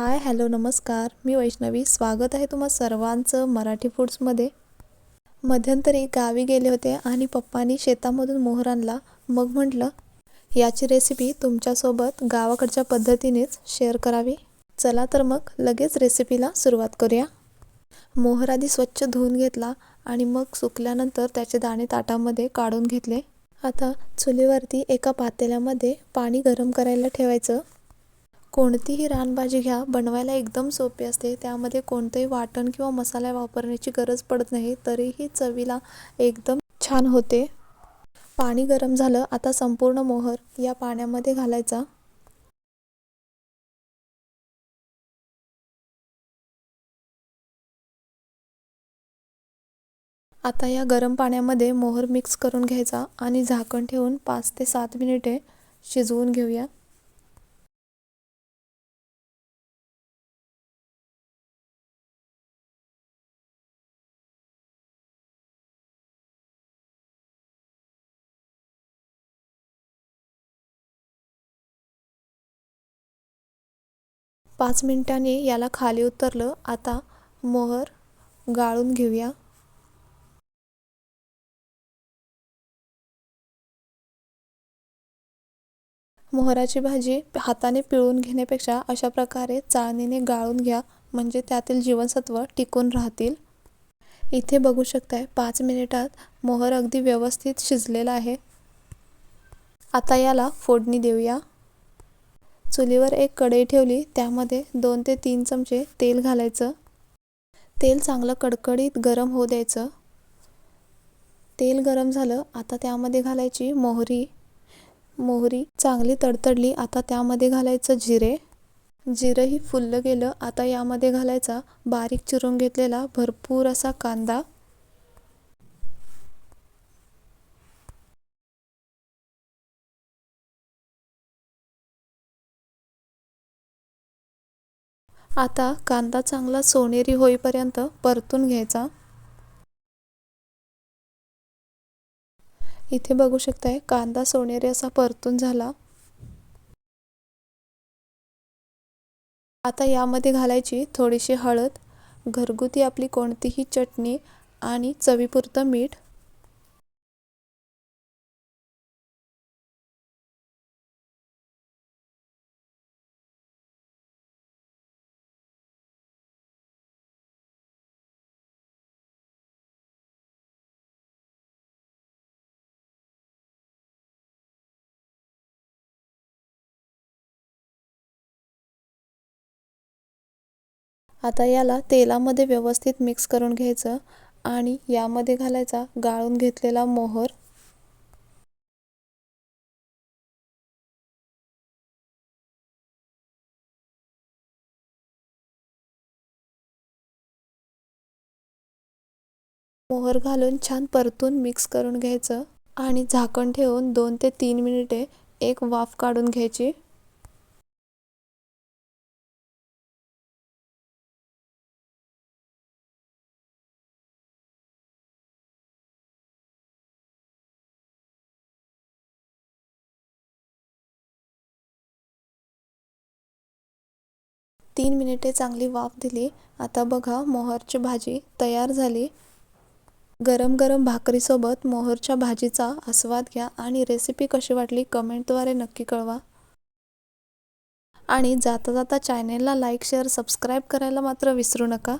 Hi hello नमस्कार. मी वैष्णवी. स्वागत आहे तुम्हा सर्वांचं मराठी फूड्समध्ये. मध्यंतरी गावी गेले होते आणि पप्पानी शेतामधून मोहर आणला. मग म्हटलं याची रेसिपी तुमच्यासोबत गावाकडच्या पद्धतीनेच शेअर करावी. चला तर मग लगेच रेसिपीला सुरुवात करूया. मोहर आधी स्वच्छ धुवून घेतला आणि मग सुकल्यानंतर त्याचे दाणे ताटामध्ये काढून घेतले. आता चुलीवरती एका पातेल्यामध्ये पाणी गरम करायला ठेवायचं. कोणतीही रानभाजी घ्या बनवायला एकदम सोपी असते. त्यामध्ये कोणतंही वाटण किंवा मसाला वापरण्याची गरज पडत नाही तरीही चवीला एकदम छान होते. पाणी गरम झालं आता संपूर्ण मोहर या पाण्यामध्ये घालायचा. आता या गरम पाण्यामध्ये मोहर मिक्स करून घ्यायचा आणि झाकण ठेवून पाच ते सात मिनिटे शिजवून घेऊया. पाच मिनिटांनी याला खाली उतरलं. आता मोहर गाळून घेऊया. मोहराची भाजी हाताने पिळून घेण्यापेक्षा अशा प्रकारे चाळणीने गाळून घ्या. म्हणजे त्यातील जीवनसत्व टिकून राहतील. इथे बघू शकताय पाच मिनिटात मोहर अगदी व्यवस्थित शिजलेला आहे. आता याला फोडणी देऊया. चुलीवर एक कढई ठेवली त्यामध्ये दोन ते तीन चमचे तेल घालायचं. तेल चांगलं कडकडीत गरम होऊ द्यायचं. तेल गरम झालं आता त्यामध्ये घालायची मोहरी. मोहरी चांगली तडतडली आता त्यामध्ये घालायचं जिरे. जिरंही फुललं गेलं आता यामध्ये घालायचा बारीक चिरून घेतलेला भरपूर असा कांदा. आता कांदा चांगला सोनेरी होईपर्यंत परतून घ्यायचा. इथे बघू शकताय कांदा सोनेरी असा परतून झाला. आता यामध्ये घालायची थोडीशी हळद घरगुती आपली कोणतीही चटणी आणि चवीपुरतं मीठ आता याला तेलामध्ये व्यवस्थित मिक्स करून घ्यायचं आणि यामध्ये घालायचा गाळून घेतलेला मोहर. मोहर घालून छान परतून मिक्स करून घ्यायचं आणि झाकण ठेवून दोन ते तीन मिनिटे एक वाफ काढून घ्यायची. तीन मिनिटे चांगली वाफ दिली. आता बघा मोहरची भाजी तयार झाली. गरम गरम भाकरीसोबत मोहरच्या भाजीचा आस्वाद घ्या आणि रेसिपी कशी वाटली कमेंटद्वारे नक्की कळवा. आणि जाता जाता चॅनेलला लाईक शेअर सबस्क्राईब करायला मात्र विसरू नका.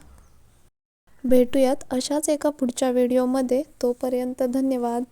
भेटूयात अशाच एका पुढच्या व्हिडिओमध्ये तोपर्यंत धन्यवाद.